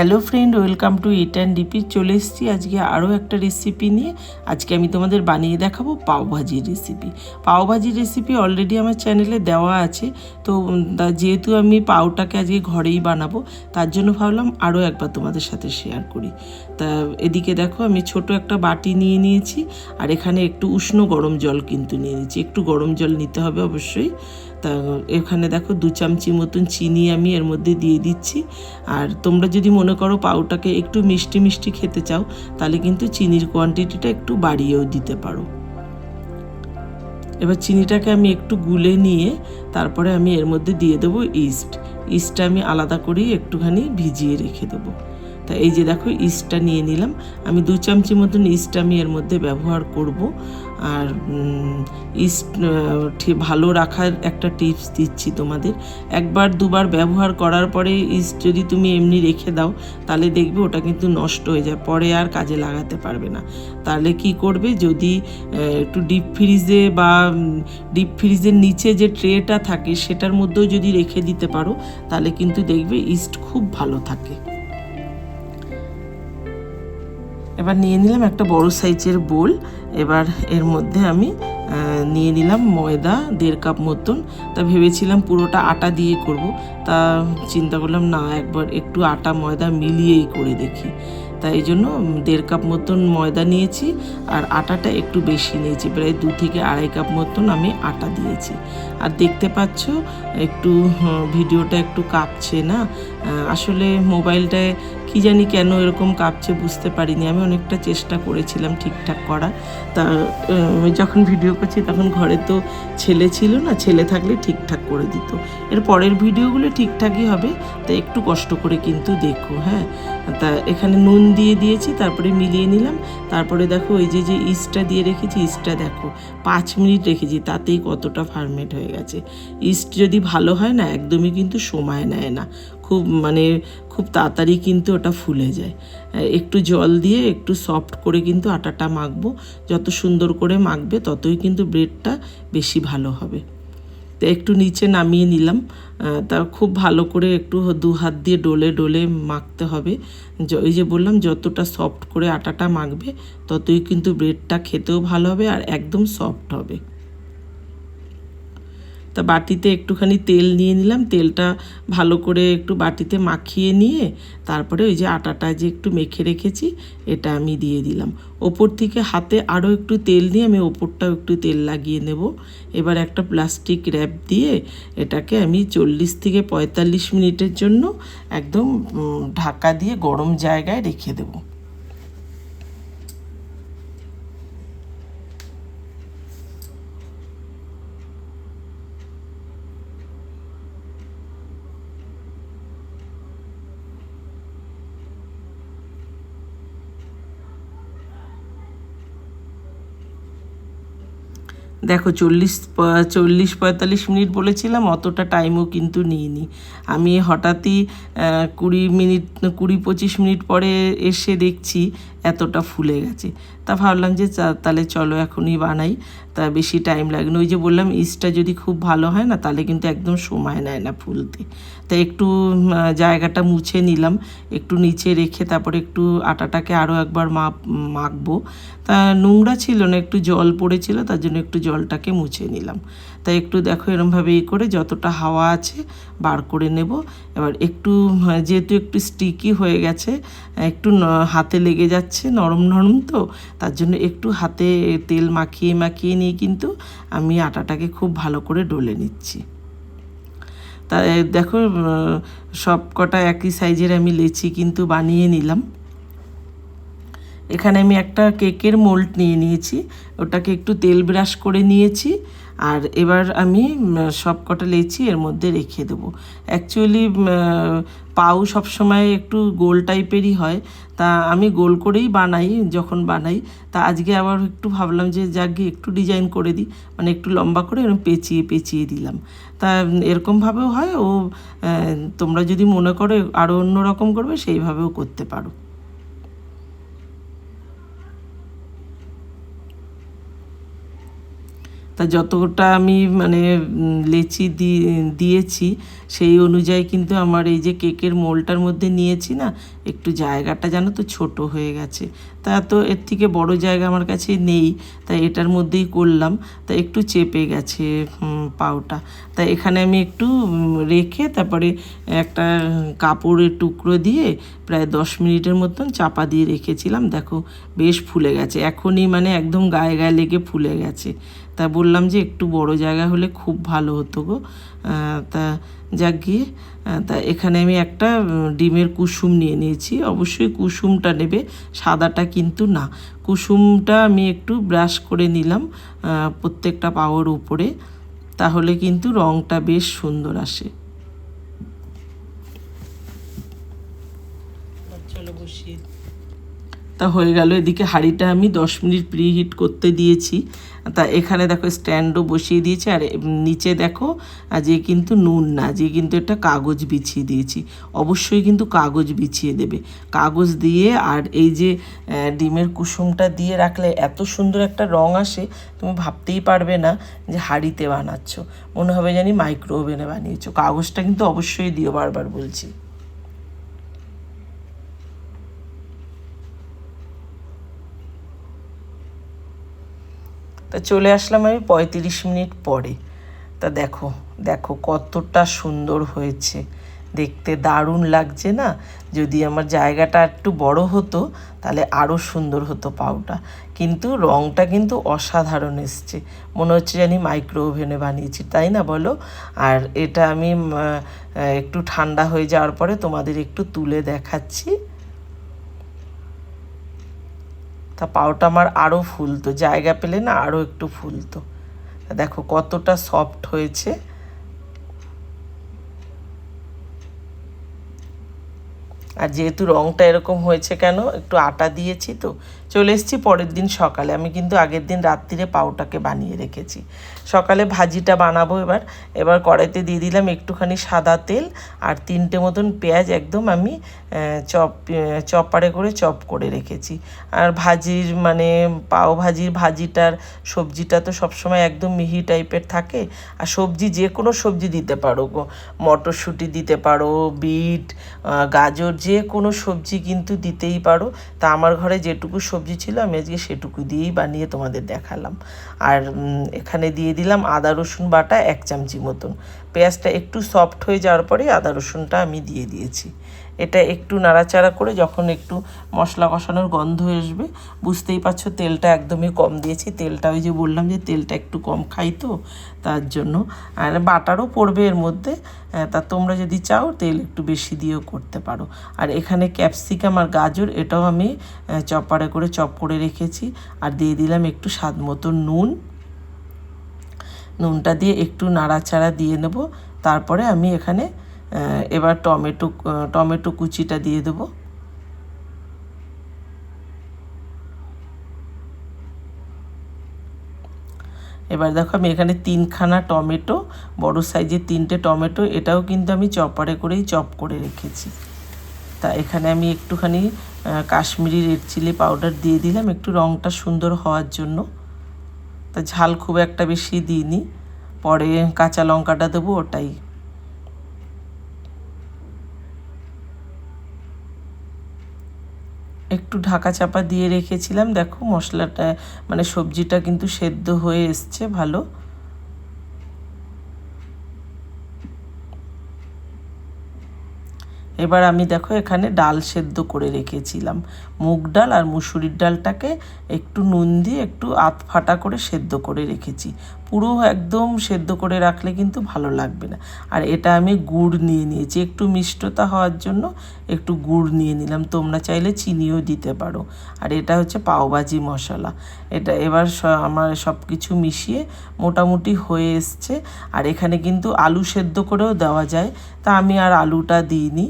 Hello friend welcome to eat and DP চলে এসেছি। আজকে আরও একটা রেসিপি নিয়ে। আজকে আমি তোমাদের বানিয়ে দেখাবো পাওভাজির রেসিপি পাওভাজির রেসিপি অলরেডি আমার চ্যানেলে দেওয়া আছে। তো যেহেতু আমি পাওটাকে আজকে ঘরেই বানাবো, তার জন্য ভাবলাম আরও একবার তোমাদের সাথে শেয়ার করি। তা এদিকে দেখো, আমি ছোট একটা বাটি নিয়ে নিয়েছি, আর এখানে একটু উষ্ণ গরম জল কিন্তু নিয়ে নিয়েছি। একটু গরম জল নিতে হবে অবশ্যই। তা এখানে দেখো দু চামচি মতন চিনি আমি এর মধ্যে দিয়ে দিচ্ছি। আর তোমরা যদি মনে করো পাউটাকে একটু মিষ্টি মিষ্টি খেতে চাও, তাহলে কিন্তু চিনির কোয়ান্টিটিটা একটু বাড়িয়েও দিতে পারো। এবার চিনিটাকে আমি একটু গুলে নিয়ে তারপরে আমি এর মধ্যে দিয়ে দেবো ইস্ট। ইস্টটা আমি আলাদা করেই একটুখানি ভিজিয়ে রেখে দেবো। তা এই যে দেখো ইস্টটা নিয়ে নিলাম। আমি দু চামচি মতন ইস্ট আমি এর মধ্যে ব্যবহার করব। আর ইস্ট ঠিক ভালো রাখার একটা টিপস দিচ্ছি তোমাদের। একবার দুবার ব্যবহার করার পরে ইস্ট যদি তুমি এমনি রেখে দাও, তাহলে দেখবে ওটা কিন্তু নষ্ট হয়ে যায়, পরে আর কাজে লাগাতে পারবে না। তাহলে কি করবে? যদি একটু ডিপ ফ্রিজে বা ডিপ ফ্রিজের নিচে যে ট্রেটা থাকে, সেটার মধ্যেও যদি রেখে দিতে পারো, তাহলে কিন্তু দেখবে ইস্ট খুব ভালো থাকে। এবার নিয়ে নিলাম একটা বড় সাইজের বোল। এবার এর মধ্যে আমি নিয়ে নিলাম ময়দা, দেড় কাপ মতন। তা ভেবেছিলাম পুরোটা আটা দিয়ে করব। তা চিন্তা করলাম, না, একবার একটু আটা, ময়দা মিলিয়েই করে দেখি। তাই এই জন্য দেড় কাপ মতন ময়দা নিয়েছি আর আটাটা একটু বেশি নিয়েছি। প্রায় দু থেকে আড়াই কাপ মতন আমি আটা দিয়েছি। আর দেখতে পাচ্ছ, একটু ভিডিওটা একটু কাঁপছে না? আসলে মোবাইলটায় কি জানি কেন এরকম কাঁপছে বুঝতে পারিনি। আমি অনেকটা চেষ্টা করেছিলাম ঠিকঠাক করার তা যখন ভিডিও করছি তখন ঘরে তো ছেলে ছিল না, ছেলে থাকলে ঠিকঠাক করে দিত। এর পরের ভিডিওগুলো ঠিকঠাকই হবে তা একটু কষ্ট করে কিন্তু দেখো হ্যাঁ? তা, এখানে নুন দিয়ে দিয়েছি, তারপরে মিলিয়ে নিলাম। তারপরে দেখো, ওই যে যে ইস্টটা দিয়ে রেখেছি, ইস্টটা দেখো, পাঁচ মিনিট রেখেছি, তাতেই কতটা ফার্মেট হয়ে গেছে। ইস্ট যদি ভালো হয় না, একদমই কিন্তু সময় নেয় না। খুব মানে খুব তাড়াতাড়ি কিন্তু ওটা ফুলে যায়। একটু জল দিয়ে একটু সফট করে কিন্তু আটাটা মাখবো। যত সুন্দর করে মাখবে, ততই কিন্তু ব্রেডটা বেশি ভালো হবে। তো একটু নিচে নামিয়ে নিলাম। তা খুব ভালো করে একটু দু হাত দিয়ে ডলে ডলে মাখতে হবে। ওই যে বললাম, যতটা সফট করে আটাটা মাখবে, ততই কিন্তু ব্রেডটা খেতেও ভালো হবে আর একদম সফট হবে। তা বাটিতে একটুখানি তেল নিয়ে নিলাম। তেলটা ভালো করে একটু বাটিতে মাখিয়ে নিয়ে তারপরে ওই যে আটাটা যে একটু মেখে রেখেছি, এটা আমি দিয়ে দিলাম। ওপর থেকে হাতে আরও একটু তেল নিয়ে আমি ওপরটাও একটু তেল লাগিয়ে নেব। এবার একটা প্লাস্টিক র্যাপ দিয়ে এটাকে আমি চল্লিশ থেকে পঁয়তাল্লিশ মিনিটের জন্য একদম ঢাকা দিয়ে গরম জায়গায় রেখে দেবো। দেখো চল্লিশ চল্লিশ পঁয়তাল্লিশ মিনিট বলেছিলাম, অতটা টাইমও কিন্তু নিইনি। আমি হঠাৎই কুড়ি মিনিট, কুড়ি পঁচিশ মিনিট পরে এসে দেখছি, এতটা ফুলে গেছে। তা ভাবলাম যে তাহলে চলো এখনই বানাই। তা বেশি টাইম লাগে না ওই যে বললাম, ইস্টটা যদি খুব ভালো হয় না, তাহলে কিন্তু একদম সময় নেয় না ফুলতে। তা একটু জায়গাটা মুছে নিলাম। একটু নিচে রেখে তারপরে একটু আটাটাকে আরও একবার মাপ, মাখবো। তা নোংরা ছিল না, একটু জল পড়েছিল, তার জন্য একটু জলটাকে মুছে নিলাম। তাই একটু দেখো এরমভাবে এই করে যতটা হাওয়া আছে বার করে নেব। এবার একটু, যেহেতু একটু স্টিকি হয়ে গেছে, একটু হাতে লেগে যাচ্ছে নরম নরম তো তার জন্য একটু হাতে তেল মাখিয়ে মাখিয়ে নিয়ে কিন্তু আমি আটাটাকে খুব ভালো করে ডলে নিচ্ছি। তা দেখো সব কটা একই সাইজের আমি লেচি কিন্তু বানিয়ে নিলাম। এখানে আমি একটা কেকের মোল্ড নিয়ে নিয়েছি। ওটাকে একটু তেল ব্রাশ করে নিয়েছি। আর এবার আমি সব কটা লেচি এর মধ্যে রেখে দেবো। অ্যাকচুয়ালি পাউ সবসময় একটু গোল টাইপেরই হয়। তা আমি গোল করেই বানাই, যখন বানাই, তা আজকে আবার একটু ভাবলাম যে যাক একটু ডিজাইন করে দিই। মানে একটু লম্বা করে এরকম পেঁচিয়ে পেঁচিয়ে দিলাম। তা এরকমভাবেও হয় ও তোমরা যদি মনে করো আরও অন্য রকম করবে, সেইভাবেও করতে পারো। তা যতটা আমি মানে লেচি দিয়েছি, সেই অনুযায়ী কিন্তু আমার এই যে কেকের মোলটার মধ্যে নিয়েছি না, একটু জায়গাটা যেন তো ছোট হয়ে গেছে। তা তো এর থেকে বড় জায়গা আমার কাছে নেই। তাই এটার মধ্যেই করলাম। তা একটু চেপে গেছে পাউটা তা এখানে আমি একটু রেখে তারপরে একটা কাপড়ের টুকরো দিয়ে প্রায় দশ মিনিটের মতন চাপা দিয়ে রেখেছিলাম। দেখো, বেশ ফুলে গেছে। এখনই মানে একদম গায়ে গায়ে লেগে ফুলে গেছে। তা বললাম যে একটু বড় জায়গা হলে খুব ভালো হতো গো। তা যাক গিয়ে তা এখানে আমি একটা ডিমের কুসুম নিয়ে নিয়েছি। অবশ্যই কুসুমটা নেবে, সাদাটা কিন্তু না। কুসুমটা আমি একটু ব্রাশ করে নিলাম প্রত্যেকটা পাওয়ার উপরে, তাহলে কিন্তু রঙটা বেশ সুন্দর আসে চলো বসিয়ে তা হয়ে গেল। এদিকে হাঁড়িটা আমি দশ মিনিট প্রি হিট করতে দিয়েছি। তা এখানে দেখো স্ট্যান্ডও বসিয়ে দিয়েছি আর নিচে দেখো যে কিন্তু নুন না, যে কিন্তু একটা কাগজ বিছিয়ে দিয়েছি। অবশ্যই কিন্তু কাগজ বিছিয়ে দেবে। কাগজ দিয়ে আর এই যে ডিমের কুসুমটা দিয়ে রাখলে এত সুন্দর একটা রং আসে, তুমি ভাবতেই পারবে না যে হাঁড়িতে বানাচ্ছ। মনে হবে জানি মাইক্রো ওভেনে বানিয়েছো। কাগজটা কিন্তু অবশ্যই দিও বারবার বলছি। তা চলে আসলাম আমি পঁয়ত্রিশ মিনিট পরে। তা দেখো দেখো কতটা সুন্দর হয়েছে। দেখতে দারুণ লাগছে না? যদি আমার জায়গাটা একটু বড় হতো, তাহলে আরও সুন্দর হতো পাউটা। কিন্তু রঙটা কিন্তু অসাধারণ এসছে। মনে হচ্ছে জানি মাইক্রো ওভেনে বানিয়েছি, তাই না বলো? আর এটা আমি একটু ঠান্ডা হয়ে যাওয়ার পরে তোমাদের একটু তুলে দেখাচ্ছি। তা পাওটা আমার আরও ফুলতো, জায়গা পেলে না আরও একটু ফুলতো। দেখো কতটা সফট হয়েছে। আর যেহেতু রঙটা এরকম হয়েছে কেন, একটু আটা দিয়েছি তো চলে এসেছি, পরের দিন সকালে। আমি কিন্তু আগের দিন রাত্রিরে পাউটাকে বানিয়ে রেখেছি। সকালে ভাজিটা বানাবো এবার। এবার কড়াইতে দিয়ে দিলাম একটুখানি সাদা তেল আর তিনটে মতন পেঁয়াজ একদম আমি চপ চপারে করে চপ করে রেখেছি। আর ভাজির মানে পাও ভাজির ভাজিটার সবজিটা তো সবসময় একদম মিহি টাইপের থাকে। আর সবজি যে কোনো সবজি দিতে পারো গো। মটরশুঁটি দিতে পারো, বিট গাজর যে কোনো সবজি কিন্তু দিতেই পারো। তা আমার ঘরে যেটুকু সবজি ছিল, আমি আজকে সেটুকু দিয়েই বানিয়ে তোমাদের দেখালাম। আর এখানে দিয়ে দিলাম আদা রসুন বাটা এক চামচি মতন। পেঁয়াজটা একটু সফট হয়ে যাওয়ার পরে আদা রসুনটা আমি দিয়ে দিয়েছি। এটা একটু নাড়াচাড়া করে যখন একটু মশলা কষানোর গন্ধ আসবে, বুঝতেই পারছ তেলটা একদমই কম দিয়েছি। তেলটা ওই যে বললাম যে তেলটা একটু কম খাই তো, তার জন্য। আর বাটারও পড়বে এর মধ্যে তা তোমরা যদি চাও তেল একটু বেশি দিয়েও করতে পারো। আর এখানে ক্যাপসিকাম আর গাজর এটাও আমি চপারে করে চপ করে রেখেছি। আর দিয়ে দিলাম একটু স্বাদ মতো নুন। নুনটা দিয়ে একটু নাড়াচাড়া দিয়ে নেব। তারপরে আমি এখানে এবার টমেটো টমেটো কুচিটা দিয়ে দেবো। এবার দেখো আমি এখানে তিনখানা টমেটো, বড় সাইজের তিনটে টমেটো, এটাও কিন্তু আমি চপারে করেই চপ করে রেখেছি। তা এখানে আমি একটুখানি কাশ্মীরি রেড চিলি পাউডার দিয়ে দিলাম, একটু রঙটা সুন্দর হওয়ার জন্য। তা ঝাল খুব একটা বেশি দিইনি। পরে কাঁচা লঙ্কাটা দেবো, ওটাই। একটু ঢাকা চাপা দিয়ে রেখেছিলাম, দেখো মশলাটা মানে সবজিটা কিন্তু সেদ্ধ হয়ে এসছে, ভালো। এবার আমি দেখো এখানে ডাল সেদ্ধ করে রেখেছিলাম। মুগ ডাল আর মুসুরির ডালটাকে একটু নুন দিয়ে একটু আধ ফাটা করে সেদ্ধ করে রেখেছি। পুরো একদম সেদ্ধ করে রাখলে কিন্তু ভালো লাগবে না। আর এটা আমি গুড় নিয়ে নিয়েছি। একটু মিষ্টতা হওয়ার জন্য একটু গুড় নিয়ে নিলাম। তোমরা চাইলে চিনিও দিতে পারো। আর এটা হচ্ছে পাওভাজি মশলা। এটা এবার আমার সব কিছু মিশিয়ে মোটামুটি হয়ে এসছে। আর এখানে কিন্তু আলু সেদ্ধ করেও দেওয়া যায়। তা আমি আর আলুটা দিইনি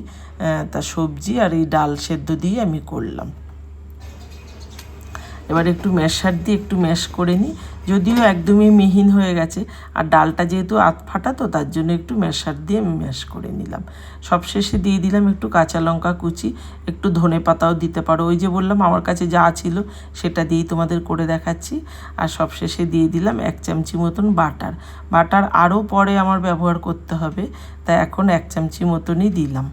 তা সবজি আর এই ডাল সেদ্ধ দিয়ে আমি করলাম। এবার একটু ম্যাশার দিয়ে একটু ম্যাশ করে নিই। যদিও একদমই মিহিন হয়ে গেছে। আর ডালটা যেহেতু আত ফাটা, তো তার জন্য একটু ম্যাশার দিয়ে আমি ম্যাশ করে নিলাম। সবশেষে দিয়ে দিলাম একটু কাঁচা লঙ্কা কুচি, একটু ধনে পাতাও দিতে পারো। ওই যে বললাম, আমার কাছে যা ছিল সেটা দিয়েই তোমাদের করে দেখাচ্ছি। আর সবশেষে দিয়ে দিলাম এক চামচি মতন বাটার। বাটার আরও পরে আমার ব্যবহার করতে হবে তাই এখন এক চামচি মতনই দিলাম।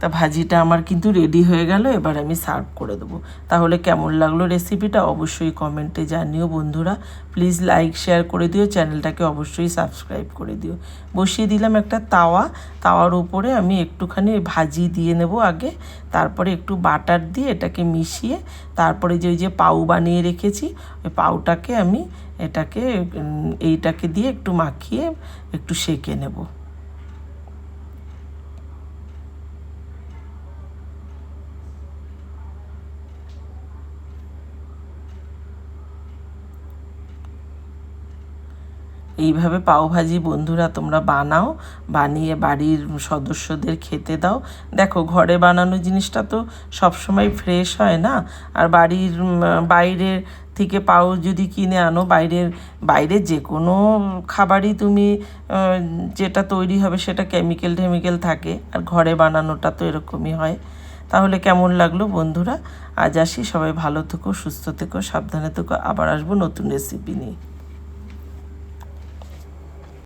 তা ভাজিটা আমার কিন্তু রেডি হয়ে গেল, এবার আমি সার্ভ করে দেবো। তাহলে কেমন লাগল রেসিপিটা অবশ্যই কমেন্টে জানিও বন্ধুরা। প্লিজ লাইক শেয়ার করে দিও চ্যানেলটাকে অবশ্যই সাবস্ক্রাইব করে দিও। বসিয়ে দিলাম একটা তাওয়া। তাওয়ার উপরে আমি একটুখানি ভাজি দিয়ে নেব আগে। তারপরে একটু বাটার দিয়ে এটাকে মিশিয়ে, তারপরে যে যে পাউ বানিয়ে রেখেছি, ওই পাউটাকে আমি এটাকে এইটাকে দিয়ে একটু মাখিয়ে একটু সেঁকে নেব। এইভাবে পাওভাজি বন্ধুরা তোমরা বানাও, বানিয়ে বাড়ির সদস্যদের খেতে দাও। দেখো, ঘরে বানানো জিনিসটা তো সবসময় ফ্রেশ হয় না। আর বাড়ির বাইরের থেকে পাও যদি কিনে আনো, বাইরের বাইরের যে কোনো খাবারই তুমি যেটা তৈরি হবে সেটা কেমিক্যাল টেমিক্যাল থাকে। আর ঘরে বানানোটা তো এরকমই হয়। তাহলে কেমন লাগল বন্ধুরা? আজ আসি, সবাই ভালো থেকো, সুস্থ থেকো, সাবধানে থেকো। আবার আসব নতুন রেসিপি নিয়ে।